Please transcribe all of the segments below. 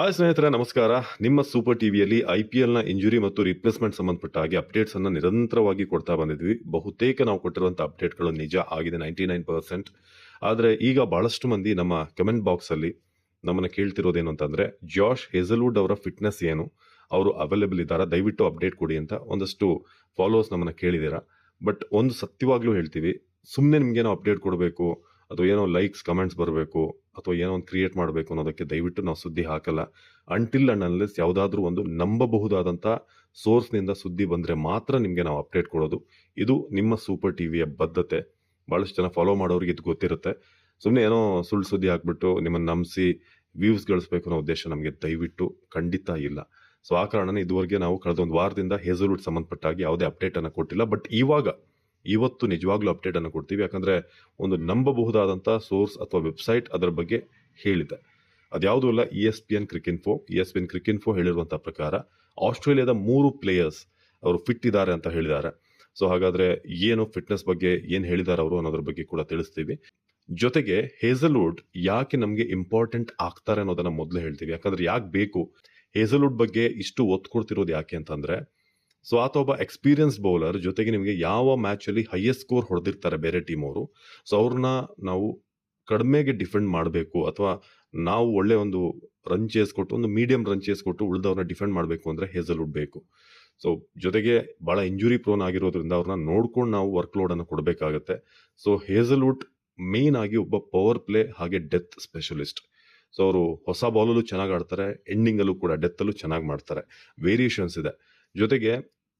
Hi ಸ್ನೇಹಿತರೆ, ನಮಸ್ಕಾರ. ನಿಮ್ಮ ಸೂಪರ್ ಟಿವಿಯಲ್ಲಿ ಐ ಪಿ ಎಲ್ನ ಇಂಜುರಿ ಮತ್ತು ರಿಪ್ಲೇಸ್ಮೆಂಟ್ ಸಂಬಂಧಪಟ್ಟ ಹಾಗೆ ಅಪ್ಡೇಟ್ಸ್ ಅನ್ನು ನಿರಂತರವಾಗಿ ಕೊಡ್ತಾ ಬಂದಿದ್ವಿ. ಬಹುತೇಕ ನಾವು ಕೊಟ್ಟಿರುವಂತಹ ಅಪ್ಡೇಟ್ಗಳು ನಿಜ ಆಗಿದೆ ನೈಂಟಿ ನೈನ್ ಪರ್ಸೆಂಟ್ ಆದರೆ ಈಗ ಬಹಳಷ್ಟು ಮಂದಿ ನಮ್ಮ ಕಮೆಂಟ್ ಬಾಕ್ಸ್ ಅಲ್ಲಿ ನಮ್ಮನ್ನ ಕೇಳ್ತಿರೋದೇನು ಅಂತಂದ್ರೆ ಜಾಶ್ ಹೆಸಲ್ವುಡ್ ಅವರ ಫಿಟ್ನೆಸ್ ಏನು, ಅವರು ಅವೈಲೇಬಲ್ ಇದ್ದಾರಾ? ದಯವಿಟ್ಟು ಅಪ್ಡೇಟ್ ಕೊಡಿ ಅಂತ ಒಂದಷ್ಟು ಫಾಲೋವರ್ಸ್ ನಮ್ಮನ್ನ ಕೇಳಿದ್ದೀರಾ? ಬಟ್ ಒಂದು ಸತ್ಯವಾಗ್ಲೂ ಹೇಳ್ತೀವಿ ಸುಮ್ಮನೆ ನಿಮ್ಗೆ ನಾವು ಅಪ್ಡೇಟ್ ಕೊಡಬೇಕು, ಅಥವಾ ಏನೋ ಲೈಕ್ಸ್ ಕಮೆಂಟ್ಸ್ ಬರಬೇಕು ಅಥವಾ ಏನೋ ಒಂದು ಕ್ರಿಯೇಟ್ ಮಾಡಬೇಕು ಅನ್ನೋದಕ್ಕೆ ದಯವಿಟ್ಟು ನಾವು ಸುದ್ದಿ ಹಾಕಲ್ಲ. ಅಂಟಿಲ್ ಅಂಡ್ ಅನ್ಲೆಸ್ ಯಾವುದಾದ್ರೂ ಒಂದು ನಂಬಬಹುದಾದಂಥ ಸೋರ್ಸ್ನಿಂದ ಸುದ್ದಿ ಬಂದರೆ ಮಾತ್ರ ನಿಮಗೆ ನಾವು ಅಪ್ಡೇಟ್ ಕೊಡೋದು. ಇದು ನಿಮ್ಮ ಸೂಪರ್ ಟಿವಿಯ ಬದ್ಧತೆ. ಭಾಳಷ್ಟು ಜನ ಫಾಲೋ ಮಾಡೋರಿಗೆ ಇದು ಗೊತ್ತಿರುತ್ತೆ. ಸುಮ್ಮನೆ ಏನೋ ಸುಳ್ಳು ಸುದ್ದಿ ಹಾಕ್ಬಿಟ್ಟು ನಿಮ್ಮನ್ನು ನಂಬಿಸಿ ವ್ಯೂಸ್ ಗಳಿಸ್ಬೇಕು ಅನ್ನೋ ಉದ್ದೇಶ ನಮಗೆ ದಯವಿಟ್ಟು ಖಂಡಿತ ಇಲ್ಲ. ಸೊ ಆ ಕಾರಣನೇ ಇದುವರೆಗೆ ನಾವು ಕಳೆದ ಒಂದು ವಾರದಿಂದ ಹೇಸಲ್ವುಡ್ ಸಂಬಂಧಪಟ್ಟಾಗಿ ಯಾವುದೇ ಅಪ್ಡೇಟ್ ಅನ್ನು ಕೊಟ್ಟಿಲ್ಲ. ಬಟ್ ಇವಾಗ ಇವತ್ತು ನಿಜವಾಗ್ಲೂ ಅಪ್ಡೇಟ್ ಅನ್ನು ಕೊಡ್ತೀವಿ. ಯಾಕಂದ್ರೆ ಒಂದು ನಂಬಬಹುದಾದಂಥ ಸೋರ್ಸ್ ಅಥವಾ ವೆಬ್ಸೈಟ್ ಅದರ ಬಗ್ಗೆ ಹೇಳಿದೆ. ಅದ್ಯಾವುದೂ ಅಲ್ಲ E S P N Cricinfo E S P N Cricinfo ಹೇಳಿರುವಂಥ ಪ್ರಕಾರ ಆಸ್ಟ್ರೇಲಿಯಾದ ಮೂರು ಪ್ಲೇಯರ್ಸ್ ಅವರು ಫಿಟ್ ಇದ್ದಾರೆ ಅಂತ ಹೇಳಿದ್ದಾರೆ. ಸೊ ಹಾಗಾದ್ರೆ ಏನು ಫಿಟ್ನೆಸ್ ಬಗ್ಗೆ, ಏನು ಹೇಳಿದ್ದಾರೆ ಅವರು ಅನ್ನೋದ್ರ ಬಗ್ಗೆ ಕೂಡ ತಿಳಿಸ್ತೀವಿ. ಜೊತೆಗೆ ಹೇಸಲ್ವುಡ್ ಯಾಕೆ ನಮಗೆ ಇಂಪಾರ್ಟೆಂಟ್ ಆಗ್ತಾರೆ ಅನ್ನೋದನ್ನ ಮೊದಲು ಹೇಳ್ತೀವಿ. ಯಾಕಂದ್ರೆ ಯಾಕೆ ಬೇಕು? ಹೇಸಲ್ವುಡ್ ಬಗ್ಗೆ ಇಷ್ಟು ಒತ್ತು ಕೊಡ್ತಿರೋದು ಯಾಕೆ ಅಂತಂದ್ರೆ ಸೊ ಆತ ಒಬ್ಬ ಎಕ್ಸ್ಪೀರಿಯನ್ಸ್ ಬೌಲರ್ ಜೊತೆಗೆ ನಿಮಗೆ ಯಾವ ಮ್ಯಾಚ್ ಅಲ್ಲಿ ಹೈಯೆಸ್ಟ್ ಸ್ಕೋರ್ ಹೊಡೆದಿರ್ತಾರೆ ಬೇರೆ ಟೀಮ್ ಅವರು. ಸೊ ಅವ್ರನ್ನ ನಾವು ಕಡಿಮೆಗೆ ಡಿಫೆಂಡ್ ಮಾಡಬೇಕು ಅಥವಾ ನಾವು ಒಳ್ಳೆ ಒಂದು ರನ್ ಚೇಸ್ ಕೊಟ್ಟು, ಒಂದು ಮೀಡಿಯಂ ರನ್ ಚೇಸ್ ಕೊಟ್ಟು ಉಳಿದವ್ರನ್ನ ಡಿಫೆಂಡ್ ಮಾಡಬೇಕು ಅಂದ್ರೆ ಹೇಸಲ್ವುಡ್ ಬೇಕು. ಸೊ ಜೊತೆಗೆ ಬಹಳ ಇಂಜುರಿ ಪ್ರೋನ್ ಆಗಿರೋದ್ರಿಂದ ಅವ್ರನ್ನ ನೋಡ್ಕೊಂಡು ನಾವು ವರ್ಕ್ ಅನ್ನು ಕೊಡಬೇಕಾಗತ್ತೆ. ಸೊ ಹೇಸಲ್ವುಡ್ ಮೇನ್ ಆಗಿ ಒಬ್ಬ ಪವರ್ ಪ್ಲೇ ಹಾಗೆ ಡೆತ್ ಸ್ಪೆಷಲಿಸ್ಟ್ ಸೊ ಅವರು ಹೊಸ ಬಾಲಲ್ಲೂ ಚೆನ್ನಾಗಿ ಆಡ್ತಾರೆ ಎಂಡಿಂಗ್ ಅಲ್ಲೂ ಕೂಡ ಡೆತ್ ಅಲ್ಲೂ ಚೆನ್ನಾಗಿ ಮಾಡ್ತಾರೆ. ವೇರಿಯೇಷನ್ಸ್ ಇದೆ. ಜೊತೆಗೆ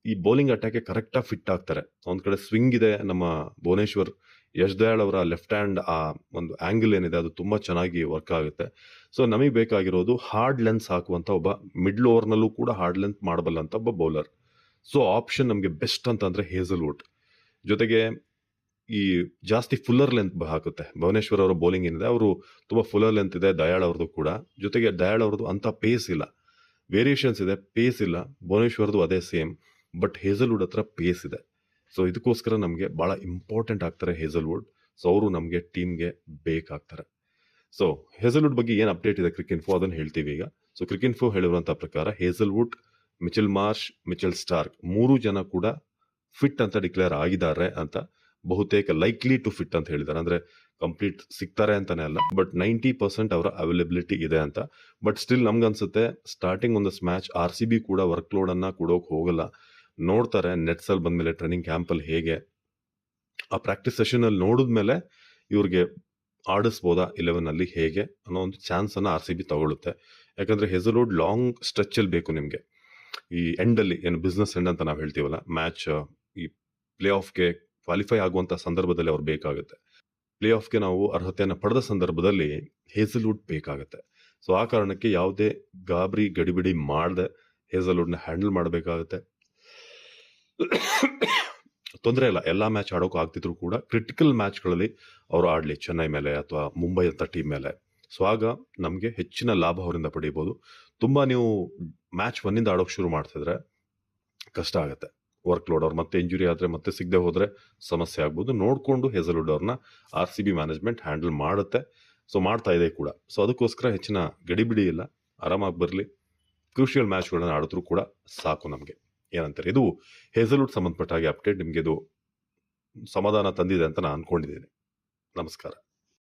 ಈ ಬೌಲಿಂಗ್ ಅಟ್ಯಾಕ್ಗೆ ಕರೆಕ್ಟಾಗಿ ಫಿಟ್ ಆಗ್ತಾರೆ. ಒಂದ್ ಕಡೆ ಸ್ವಿಂಗ್ ಇದೆ, ನಮ್ಮ ಭುವನೇಶ್ವರ್ ಯಶ್ ದಯಾಳ್ ಅವರ ಲೆಫ್ಟ್ ಹ್ಯಾಂಡ್ ಆ ಒಂದು ಆಂಗಲ್ ಏನಿದೆ, ಅದು ತುಂಬಾ ಚೆನ್ನಾಗಿ ವರ್ಕ್ ಆಗುತ್ತೆ. ಸೊ ನಮಗೆ ಬೇಕಾಗಿರೋದು ಹಾರ್ಡ್ ಲೆನ್ಸ್ ಹಾಕುವಂಥ ಒಬ್ಬ ಮಿಡ್ಲ್ ಓವರ್ನಲ್ಲೂ ಕೂಡ ಹಾರ್ಡ್ ಲೆಂತ್ ಮಾಡಬಲ್ಲಂತ ಒಬ್ಬ ಬೌಲರ್ ಸೊ ಆಪ್ಷನ್ ನಮಗೆ ಬೆಸ್ಟ್ ಅಂತಂದ್ರೆ ಹೇಸಲ್ವುಡ್ ಜೊತೆಗೆ ಈ ಜಾಸ್ತಿ ಫುಲ್ಲರ್ ಲೆಂತ್ ಹಾಕುತ್ತೆ. ಭುವನೇಶ್ವರ್ ಅವರ ಬೌಲಿಂಗ್ ಏನಿದೆ, ಅವರು ತುಂಬಾ ಫುಲ್ಲರ್ ಲೆಂತ್ ಇದೆ, ದಯಾಳ್ ಅವ್ರದ್ದು ಕೂಡ. ಜೊತೆಗೆ ದಯಾಳ್ ಅವ್ರದ್ದು ಅಂತ ಪೇಸ್ ಇಲ್ಲ. ವೇರಿಯೇಷನ್ಸ್ ಇದೆ ಪೇಸ್ ಇಲ್ಲ. ಭುವನೇಶ್ವರದ್ದು ಅದೇ ಸೇಮ್ ಬಟ್ ಹೇಸಲ್ವುಡ್ ಹತ್ರ ಪೇಸ್ ಇದೆ. ಸೊ ಇದಕ್ಕೋಸ್ಕರ ನಮಗೆ ಬಹಳ ಇಂಪಾರ್ಟೆಂಟ್ ಆಗ್ತಾರೆ ಹೇಸಲ್ವುಡ್ ಸೊ ಅವರು ನಮಗೆ ಟೀಮ್ಗೆ ಬೇಕಾಗ್ತಾರೆ. ಸೊ ಹೇಸಲ್ವುಡ್ ಬಗ್ಗೆ ಏನು ಅಪ್ಡೇಟ್ ಇದೆ ಕ್ರಿಕೆನ್ಫೋ ಅದನ್ನು ಹೇಳ್ತೀವಿ ಈಗ. ಸೊ ಕ್ರಿಕೆನ್ಫೋ ಹೇಳಿರುವಂಥ ಪ್ರಕಾರ Hazlewood Mitchell Marsh Mitchell Starc ಮೂರು ಜನ ಕೂಡ ಫಿಟ್ ಅಂತ ಡಿಕ್ಲೇರ್ ಆಗಿದ್ದಾರೆ ಅಂತ ಬಹುತೇಕ ಲೈಕ್ಲಿ ಟು ಫಿಟ್ ಅಂತ ಹೇಳಿದ್ದಾರೆ. ಅಂದ್ರೆ ಕಂಪ್ಲೀಟ್ ಸಿಗ್ತಾರೆ ಅಂತಾನೆ ಅಲ್ಲ. ಬಟ್ ನೈಂಟಿ ಪರ್ಸೆಂಟ್ ಅವರ ಅವೈಲೇಬಿಲಿಟಿ ಇದೆ ಅಂತ. ಬಟ್ ಸ್ಟಿಲ್ ನಮ್ಗನ್ಸುತ್ತೆ ಸ್ಟಾರ್ಟಿಂಗ್ ಒಂದು ಮ್ಯಾಚ್ ಆರ್ ಸಿ ಬಿ ಕೂಡ ವರ್ಕ್ ಲೋಡ್ ಅನ್ನ ಕೊಡೋಕೆ ಹೋಗಲ್ಲ. ನೋಡ್ತಾರೆ ನೆಟ್ಸ್ ಅಲ್ಲಿ ಬಂದ್ಮೇಲೆ ಟ್ರೈನಿಂಗ್ ಕ್ಯಾಂಪ್ ಅಲ್ಲಿ ಹೇಗೆ. ಆ ಪ್ರಾಕ್ಟೀಸ್ ಸೆಷನ್ ಅಲ್ಲಿ ನೋಡಿದ್ಮೇಲೆ ಇವ್ರಿಗೆ ಆಡಿಸ್ಬೋದಾ ಇಲೆವೆನ್ ಅಲ್ಲಿ ಹೇಗೆ ಅನ್ನೋ ಒಂದು ಚಾನ್ಸ್ ಅನ್ನ ಆರ್ ಸಿ ಬಿ ತಗೊಳುತ್ತೆ. ಯಾಕಂದ್ರೆ ಲೋಡ್ ಲಾಂಗ್ ಸ್ಟ್ರೆಚ್ ಅಲ್ಲಿ ಬೇಕು ನಿಮ್ಗೆ. ಈ ಎಂಡ್ ಅಲ್ಲಿ, ಏನು ಬಿಸ್ನೆಸ್ ಎಂಡ್ ಅಂತ ನಾವು ಹೇಳ್ತೀವಲ್ಲ ಮ್ಯಾಚ್ ಈ ಪ್ಲೇ ಆಫ್ಗೆ ಕ್ವಾಲಿಫೈ ಆಗುವಂತ ಸಂದರ್ಭದಲ್ಲಿ ಅವ್ರು ಬೇಕಾಗುತ್ತೆ. ಪ್ಲೇ ಆಫ್ಗೆ ನಾವು ಅರ್ಹತೆಯನ್ನು ಪಡೆದ ಸಂದರ್ಭದಲ್ಲಿ ಹೇಸಲ್ವುಡ್ ಬೇಕಾಗುತ್ತೆ. ಸೊ, ಆ ಕಾರಣಕ್ಕೆ ಯಾವುದೇ ಗಾಬರಿ, ಗಡಿಬಿಡಿ ಮಾಡದೆ ಹೇಸಲ್ವುಡ್ನ ಹ್ಯಾಂಡಲ್ ಮಾಡಬೇಕಾಗುತ್ತೆ. ತೊಂದರೆ ಇಲ್ಲ. ಎಲ್ಲ ಮ್ಯಾಚ್ ಆಡೋಕೆ ಆಗ್ತಿದ್ರು ಕೂಡ ಕ್ರಿಟಿಕಲ್ ಮ್ಯಾಚ್ಗಳಲ್ಲಿ ಅವರು ಆಡಲಿ. ಚೆನ್ನೈ ಮೇಲೆ ಅಥವಾ ಮುಂಬೈ ಅಂತ ಟೀಮ್ ಮೇಲೆ. ಸೊ, ಆಗ ನಮಗೆ ಹೆಚ್ಚಿನ ಲಾಭ ಅವರಿಂದ ಪಡಿಬೋದು. ತುಂಬ ನೀವು ಮ್ಯಾಚ್ ಒನ್ನಿಂದ ಆಡೋಕೆ ಶುರು ಮಾಡ್ತಿದ್ರೆ ಕಷ್ಟ ಆಗುತ್ತೆ. ವರ್ಕ್ ಲೋಡ್ ಅವ್ರು ಮತ್ತೆ ಇಂಜುರಿ ಆದರೆ, ಮತ್ತೆ ಸಿಗದೆ ಹೋದರೆ ಸಮಸ್ಯೆ ಆಗ್ಬೋದು. ನೋಡಿಕೊಂಡು ಹೆಸರುಡ್ ಅವ್ರನ್ನ R C B management handle ಮಾಡುತ್ತೆ. ಸೊ ಮಾಡ್ತಾ ಇದೆ ಕೂಡ. ಸೊ ಅದಕ್ಕೋಸ್ಕರ ಹೆಚ್ಚಿನ ಗಡಿಬಿಡಿ ಇಲ್ಲ. ಆರಾಮಾಗಿ ಬರಲಿ. ಕ್ರೂಷಿಯಲ್ ಮ್ಯಾಚ್ಗಳನ್ನ ಆಡಿದ್ರು ಕೂಡ ಸಾಕು ನಮಗೆ. ಏನಂತಾರೆ? ಇದು ಹೆಸಲುಡ್ ಸಂಬಂಧಪಟ್ಟ ಹಾಗೆ ಅಪ್ಡೇಟ್ ನಿಮಗೆ ಇದು ಸಮಾಧಾನ ತಂದಿದೆ ಅಂತ ನಾನು ಅನ್ಕೊಂಡಿದ್ದೀನಿ. ನಮಸ್ಕಾರ.